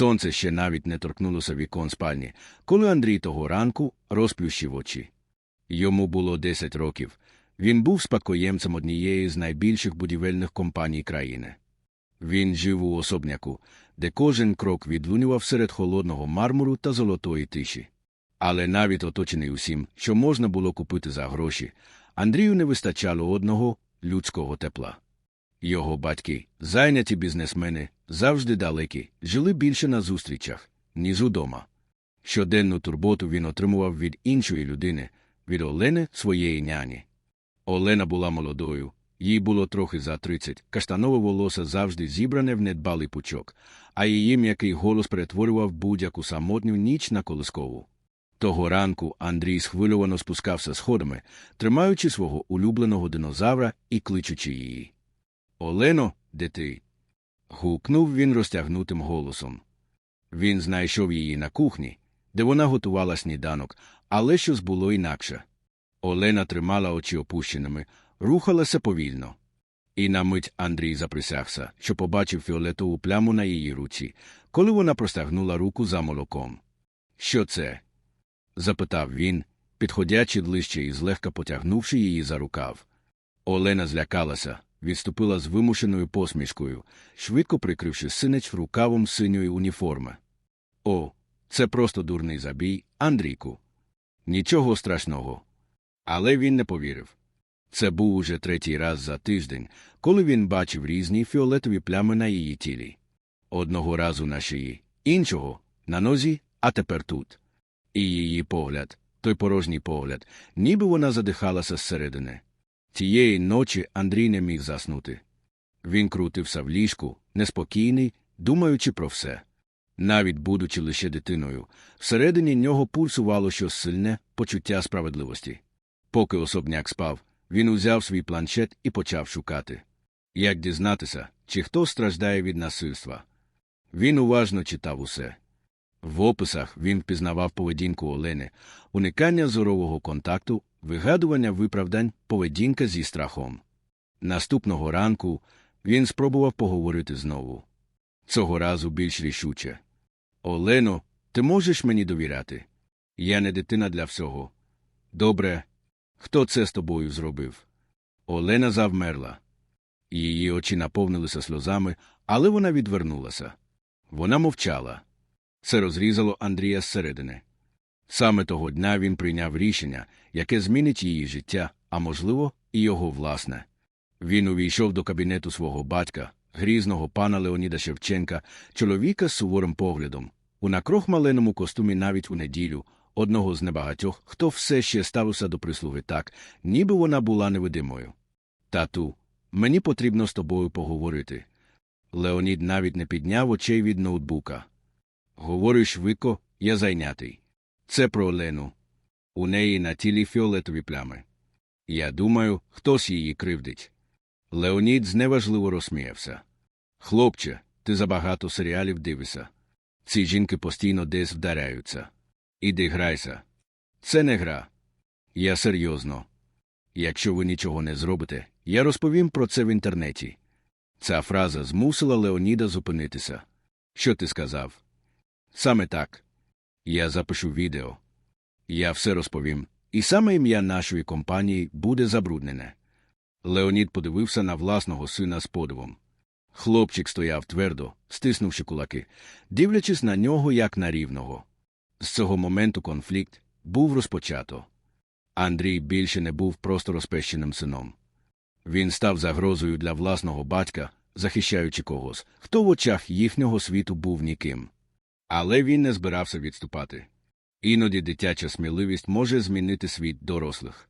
Сонце ще навіть не торкнулося вікон спальні, коли Андрій того ранку розплющив очі. Йому було 10 років. Він був спадкоємцем однієї з найбільших будівельних компаній країни. Він жив у особняку, де кожен крок відлунював серед холодного мармуру та золотої тиші. Але навіть оточений усім, що можна було купити за гроші, Андрію не вистачало одного людського тепла. Його батьки, зайняті бізнесмени, завжди далекі, жили більше на зустрічах, ніж удома. Щоденну турботу він отримував від іншої людини, від Олени своєї няні. Олена була молодою, їй було трохи за тридцять, каштанове волосся завжди зібране в недбалий пучок, а її м'який голос перетворював будь-яку самотню ніч на колискову. Того ранку Андрій схвильовано спускався сходами, тримаючи свого улюбленого динозавра і кличучи її. Олено, де ти? Гукнув він розтягнутим голосом. Він знайшов її на кухні, де вона готувала сніданок, але щось було інакше. Олена тримала очі опущеними, рухалася повільно. І на мить Андрій заприсягся, що побачив фіолетову пляму на її руці, коли вона простягнула руку за молоком. Що це? запитав він, підходячи ближче і злегка потягнувши її за рукав. Олена злякалася, відступила з вимушеною посмішкою, швидко прикривши синеч рукавом синьої уніформи. О, це просто дурний забій, Андрійку. Нічого страшного. Але він не повірив. Це був уже третій раз за тиждень, коли він бачив різні фіолетові плями на її тілі. Одного разу на шиї, іншого на нозі, а тепер тут. І її погляд, той порожній погляд, ніби вона задихалася зсередини. Тієї ночі Андрій не міг заснути. Він крутився в ліжку, неспокійний, думаючи про все. Навіть будучи лише дитиною, всередині нього пульсувало щось сильне почуття справедливості. Поки особняк спав, він узяв свій планшет і почав шукати. Як дізнатися, чи хто страждає від насильства. Він уважно читав усе. В описах він впізнавав поведінку Олени, уникання зорового контакту, вигадування виправдань, поведінка зі страхом. Наступного ранку він спробував поговорити знову. Цього разу більш рішуче. Олено, ти можеш мені довіряти? Я не дитина для всього. Добре. Хто це з тобою зробив? Олена завмерла. Її очі наповнилися сльозами, але вона відвернулася. Вона мовчала. Це розрізало Андрія зсередини. Саме того дня він прийняв рішення, яке змінить її життя, а можливо, і його власне. Він увійшов до кабінету свого батька, грізного пана Леоніда Шевченка, чоловіка з суворим поглядом, у накрохмаленому костюмі навіть у неділю, одного з небагатьох, хто все ще ставився до прислуги так, ніби вона була невидимою. Тату, мені потрібно з тобою поговорити. Леонід навіть не підняв очей від ноутбука. Говорю швидко, я зайнятий. Це про Олену. У неї на тілі фіолетові плями. Я думаю, хтось її кривдить. Леонід зневажливо розсміявся. Хлопче, ти забагато серіалів дивишся. Ці жінки постійно десь вдаряються. Іди грайся. Це не гра. Я серйозно. Якщо ви нічого не зробите, я розповім про це в інтернеті. Ця фраза змусила Леоніда зупинитися. Що ти сказав? Саме так. Я запишу відео. Я все розповім, і саме ім'я нашої компанії буде забруднене. Леонід подивився на власного сина з подивом. Хлопчик стояв твердо, стиснувши кулаки, дивлячись на нього як на рівного. З цього моменту конфлікт був розпочато. Андрій більше не був просто розпещеним сином. Він став загрозою для власного батька, захищаючи когось, хто в очах їхнього світу був ніким. Але він не збирався відступати. Іноді дитяча сміливість може змінити світ дорослих.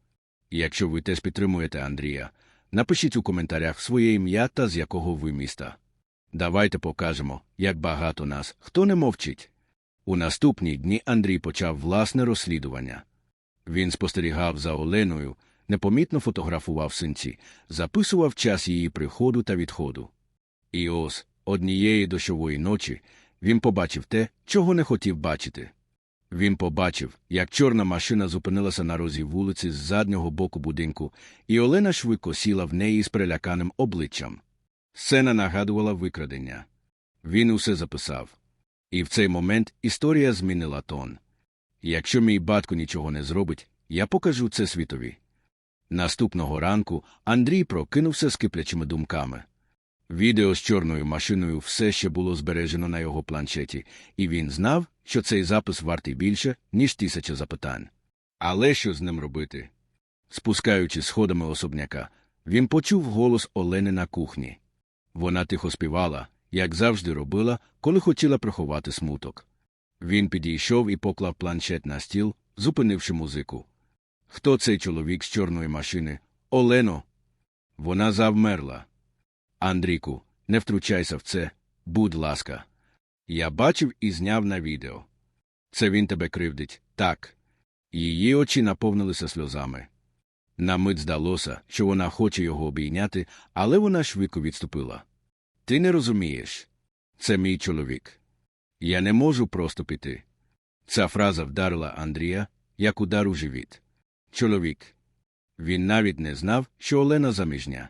Якщо ви теж підтримуєте Андрія, напишіть у коментарях своє ім'я та з якого ви міста. Давайте покажемо, як багато нас, хто не мовчить. У наступні дні Андрій почав власне розслідування. Він спостерігав за Оленою, непомітно фотографував синці, записував час її приходу та відходу. І ось однієї дощової ночі він побачив те, чого не хотів бачити. Він побачив, як чорна машина зупинилася на розі вулиці з заднього боку будинку, і Олена швидко сіла в неї з переляканим обличчям. Сцена нагадувала викрадення. Він усе записав. І в цей момент історія змінила тон. Якщо мій батько нічого не зробить, я покажу це світові. Наступного ранку Андрій прокинувся з киплячими думками. Відео з чорною машиною все ще було збережено на його планшеті, і він знав, що цей запис вартий більше, ніж тисяча запитань. Але що з ним робити? Спускаючи сходами особняка, він почув голос Олени на кухні. Вона тихо співала, як завжди робила, коли хотіла приховати смуток. Він підійшов і поклав планшет на стіл, зупинивши музику. Хто цей чоловік з чорної машини? Олено. Вона завмерла. Андрійку, не втручайся в це, будь ласка. Я бачив і зняв на відео. Це він тебе кривдить, так. Її очі наповнилися сльозами. На мить здалося, що вона хоче його обійняти, але вона швидко відступила. Ти не розумієш. Це мій чоловік. Я не можу просто піти. Ця фраза вдарила Андрія, як удар у живіт. Чоловік. Він навіть не знав, що Олена заміжня.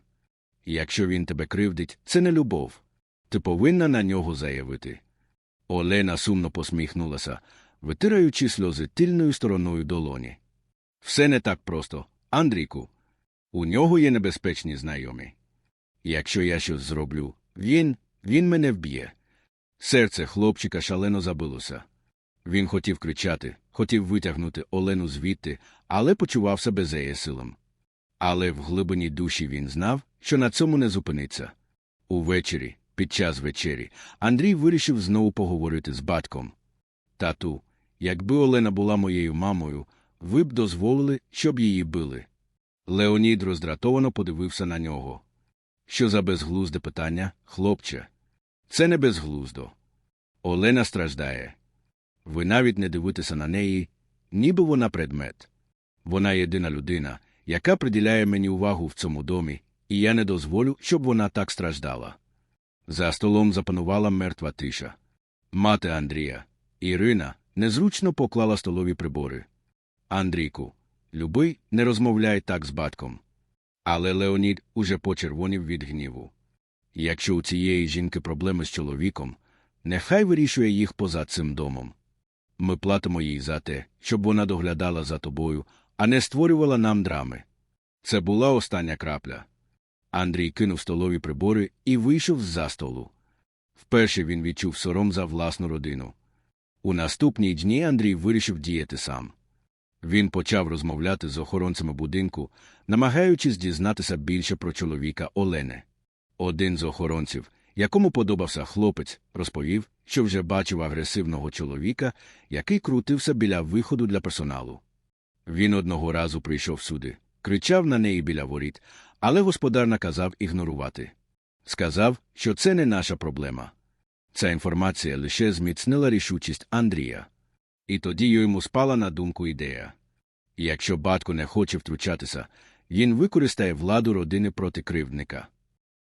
Якщо він тебе кривдить, це не любов. Ти повинна на нього заявити. Олена сумно посміхнулася, витираючи сльози тильною стороною долоні. Все не так просто, Андрійку. У нього є небезпечні знайомі. Якщо я щось зроблю, він, він мене вб'є. Серце хлопчика шалено забилося. Він хотів кричати, хотів витягнути Олену звідти, але почував себе зеєсилом. Але в глибині душі він знав, що на цьому не зупиниться. Увечері, під час вечері, Андрій вирішив знову поговорити з батьком. Тату, якби Олена була моєю мамою, ви б дозволили, щоб її били. Леонід роздратовано подивився на нього. Що за безглузде питання, хлопче? Це не безглуздо. Олена страждає. Ви навіть не дивитеся на неї, ніби вона предмет. Вона єдина людина, яка приділяє мені увагу в цьому домі, і я не дозволю, щоб вона так страждала. За столом запанувала мертва тиша. Мати Андрія, Ірина, незручно поклала столові прибори. Андрійку, любий, не розмовляй так з батьком. Але Леонід уже почервонів від гніву. Якщо у цієї жінки проблеми з чоловіком, нехай вирішує їх поза цим домом. Ми платимо їй за те, щоб вона доглядала за тобою, а не створювала нам драми. Це була остання крапля. Андрій кинув столові прибори і вийшов з-за столу. Вперше він відчув сором за власну родину. У наступні дні Андрій вирішив діяти сам. Він почав розмовляти з охоронцями будинку, намагаючись дізнатися більше про чоловіка Олени. Один з охоронців, якому подобався хлопець, розповів, що вже бачив агресивного чоловіка, який крутився біля виходу для персоналу. Він одного разу прийшов сюди, кричав на неї біля воріт, але господар наказав ігнорувати. Сказав, що це не наша проблема. Ця інформація лише зміцнила рішучість Андрія. І тоді йому спала на думку ідея. Якщо батько не хоче втручатися, він використає владу родини проти кривдника.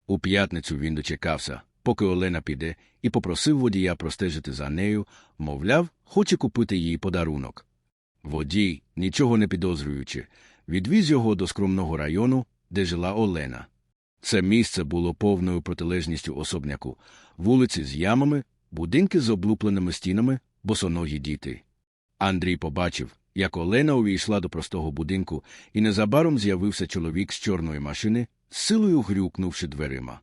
У п'ятницю він дочекався, поки Олена піде, і попросив водія простежити за нею, мовляв, хоче купити їй подарунок. Водій, нічого не підозрюючи, відвіз його до скромного району, де жила Олена. Це місце було повною протилежністю особняку, вулиці з ямами, будинки з облупленими стінами, босоногі діти. Андрій побачив, як Олена увійшла до простого будинку, і незабаром з'явився чоловік з чорної машини, з силою грюкнувши дверима.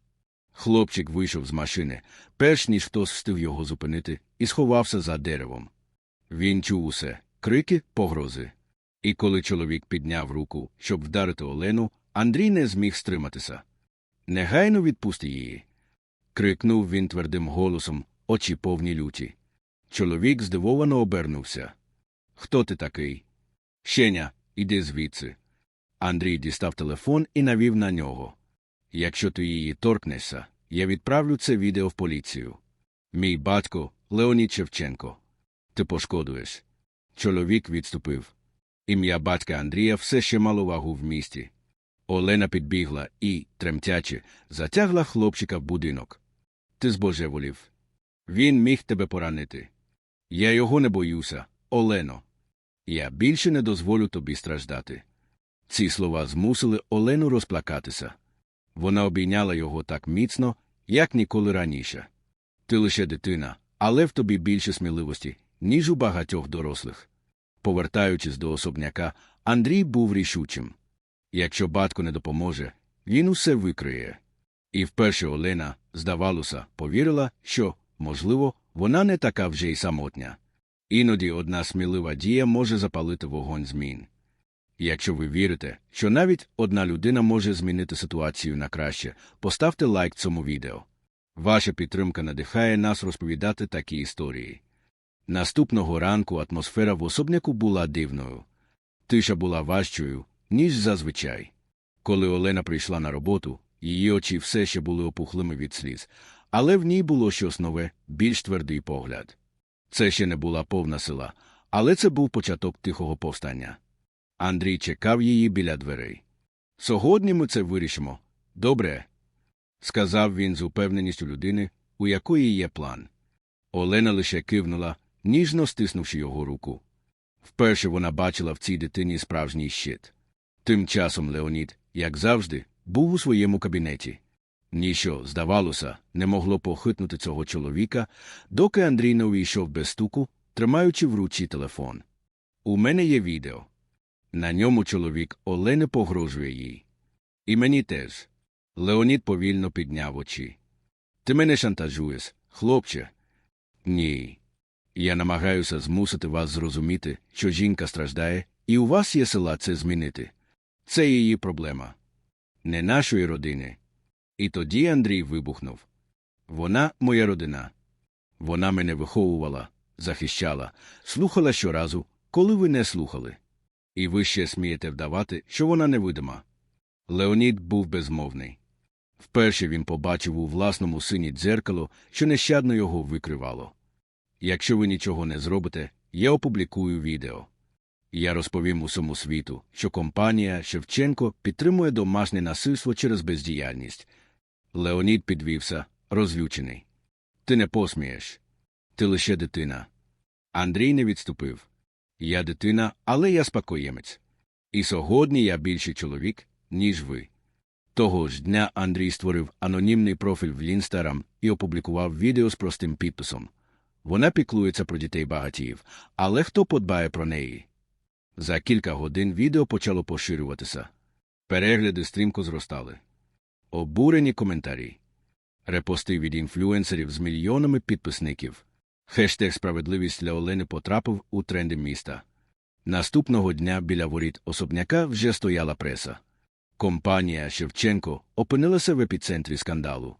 Хлопчик вийшов з машини, перш ніж хтось встиг його зупинити, і сховався за деревом. Він чув усе крики, погрози. І коли чоловік підняв руку, щоб вдарити Олену, Андрій не зміг стриматися. Негайно відпусти її. крикнув він твердим голосом, очі повні люті. Чоловік здивовано обернувся. Хто ти такий? Щеня, іди звідси. Андрій дістав телефон і навів на нього. Якщо ти її торкнешся, я відправлю це відео в поліцію. Мій батько Леонід Шевченко. Ти пошкодуєш. Чоловік відступив. Ім'я батька Андрія все ще мало вагу в місті. Олена підбігла і, тремтячи, затягла хлопчика в будинок. Ти збожеволів. Він міг тебе поранити. Я його не боюся, Олено. Я більше не дозволю тобі страждати. Ці слова змусили Олену розплакатися. Вона обійняла його так міцно, як ніколи раніше. Ти лише дитина, але в тобі більше сміливості, ніж у багатьох дорослих. Повертаючись до особняка, Андрій був рішучим. Якщо батько не допоможе, він усе викриє. І вперше Олена, здавалося, повірила, що, можливо, вона не така вже й самотня. Іноді одна смілива дія може запалити вогонь змін. Якщо ви вірите, що навіть одна людина може змінити ситуацію на краще, поставте лайк цьому відео. Ваша підтримка надихає нас розповідати такі історії. Наступного ранку атмосфера в особняку була дивною. Тиша була важчою, ніж зазвичай. Коли Олена прийшла на роботу, її очі все ще були опухлими від сліз, але в ній було щось нове, більш твердий погляд. Це ще не була повна сила, але це був початок тихого повстання. Андрій чекав її біля дверей. Сьогодні ми це вирішимо. Добре, сказав він з упевненістю людини, у якої є план. Олена лише кивнула, ніжно стиснувши його руку. Вперше вона бачила в цій дитині справжній щит. Тим часом Леонід, як завжди, був у своєму кабінеті. Ніщо, здавалося, не могло похитнути цього чоловіка, доки Андрій не увійшов без стуку, тримаючи в руці телефон. У мене є відео. На ньому чоловік Олени погрожує їй. І мені теж. Леонід повільно підняв очі. Ти мене шантажуєш, хлопче. Ні. Я намагаюся змусити вас зрозуміти, що жінка страждає, і у вас є сила це змінити. Це її проблема. Не нашої родини. І тоді Андрій вибухнув. Вона моя родина. Вона мене виховувала, захищала, слухала щоразу, коли ви не слухали. І ви ще смієте вдавати, що вона невидима. Леонід був безмовний. Вперше він побачив у власному сині дзеркало, що нещадно його викривало. Якщо ви нічого не зробите, я опублікую відео. Я розповім усьому світу, що компанія Шевченко підтримує домашнє насильство через бездіяльність. Леонід підвівся, розлючений. Ти не посмієш. Ти лише дитина. Андрій не відступив. Я дитина, але я спокоємець. І сьогодні я більший чоловік, ніж ви. Того ж дня Андрій створив анонімний профіль в Інстаграм і опублікував відео з простим підписом. Вона піклується про дітей багатіїв, але хто подбає про неї? За кілька годин відео почало поширюватися. Перегляди стрімко зростали. Обурені коментарі. Репости від інфлюенсерів з мільйонами підписників. Хештег справедливість для Олени потрапив у тренди міста. Наступного дня біля воріт особняка вже стояла преса. Компанія Шевченко опинилася в епіцентрі скандалу.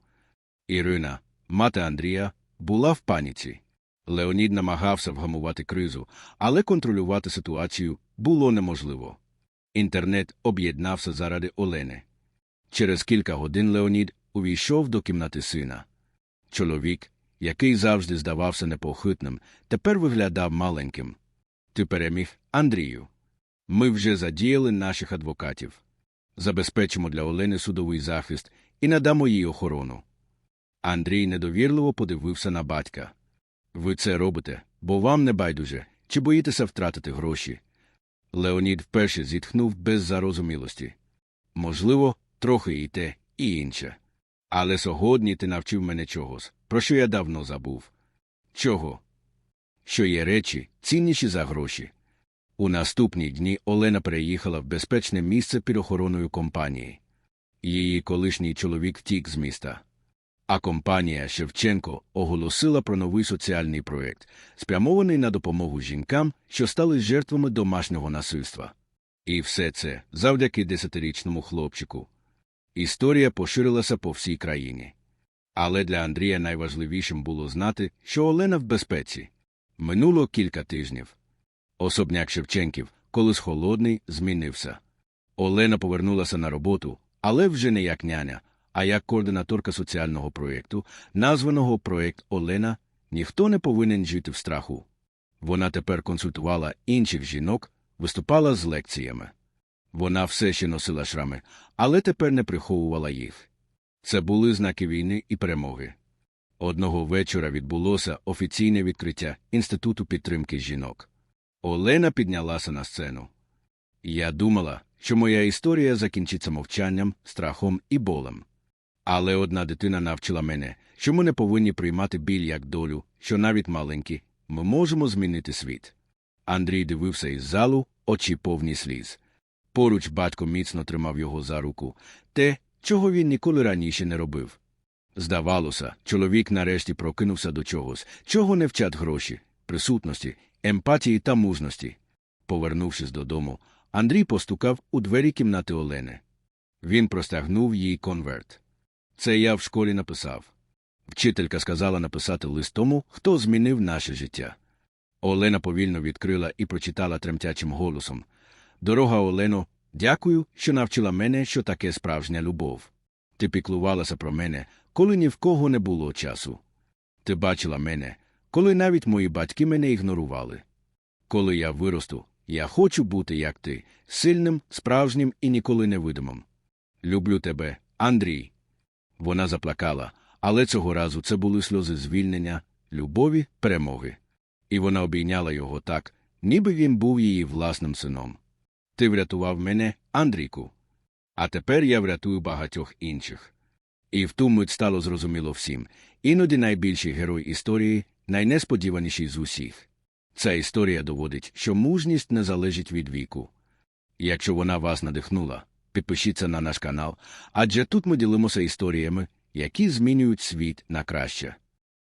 Ірина, мати Андрія, була в паніці. Леонід намагався вгамувати кризу, але контролювати ситуацію було неможливо. Інтернет об'єднався заради Олени. Через кілька годин Леонід увійшов до кімнати сина. Чоловік, який завжди здавався непохитним, тепер виглядав маленьким. Ти переміг, Андрію. Ми вже задіяли наших адвокатів. Забезпечимо для Олени судовий захист і надамо їй охорону. Андрій недовірливо подивився на батька. Ви це робите, бо вам не байдуже, чи боїтеся втратити гроші. Леонід вперше зітхнув без зарозумілості. Можливо, трохи і те, і інше. Але сьогодні ти навчив мене чогось, про що я давно забув. Чого? Що є речі, цінніші за гроші. У наступні дні Олена переїхала в безпечне місце під охороною компанії. Її колишній чоловік втік з міста. А компанія Шевченко оголосила про новий соціальний проєкт, спрямований на допомогу жінкам, що стали жертвами домашнього насильства. І все це завдяки десятирічному хлопчику. Історія поширилася по всій країні. Але для Андрія найважливішим було знати, що Олена в безпеці. Минуло кілька тижнів. Особняк Шевченків, колись холодний, змінився. Олена повернулася на роботу, але вже не як няня, а як координаторка соціального проєкту, названого проєкт Олена, ніхто не повинен жити в страху. Вона тепер консультувала інших жінок, виступала з лекціями. Вона все ще носила шрами, але тепер не приховувала їх. Це були знаки війни і перемоги. Одного вечора відбулося офіційне відкриття Інституту підтримки жінок. Олена піднялася на сцену. Я думала, що моя історія закінчиться мовчанням, страхом і болем. Але одна дитина навчила мене, що ми не повинні приймати біль як долю, що навіть маленькі, ми можемо змінити світ. Андрій дивився із залу, очі повні сліз. Поруч батько міцно тримав його за руку, те, чого він ніколи раніше не робив. Здавалося, чоловік нарешті прокинувся до чогось, чого не вчать гроші, присутності, емпатії та мужності. Повернувшись додому, Андрій постукав у двері кімнати Олени. Він простягнув їй конверт. Це я в школі написав. Вчителька сказала написати лист тому, хто змінив наше життя. Олена повільно відкрила і прочитала тремтячим голосом. Дорога Олено, дякую, що навчила мене, що таке справжня любов. Ти піклувалася про мене, коли ні в кого не було часу. Ти бачила мене, коли навіть мої батьки мене ігнорували. Коли я виросту, я хочу бути як ти, сильним, справжнім і ніколи невидимим. Люблю тебе, Андрій. Вона заплакала, але цього разу це були сльози звільнення, любові, перемоги. І вона обійняла його так, ніби він був її власним сином. Ти врятував мене, Андрійку. А тепер я врятую багатьох інших. І в ту мить стало зрозуміло всім іноді найбільший герой історії найнесподіваніший з усіх. Ця історія доводить, що мужність не залежить від віку. Якщо вона вас надихнула, підпишіться на наш канал, адже тут ми ділимося історіями, які змінюють світ на краще.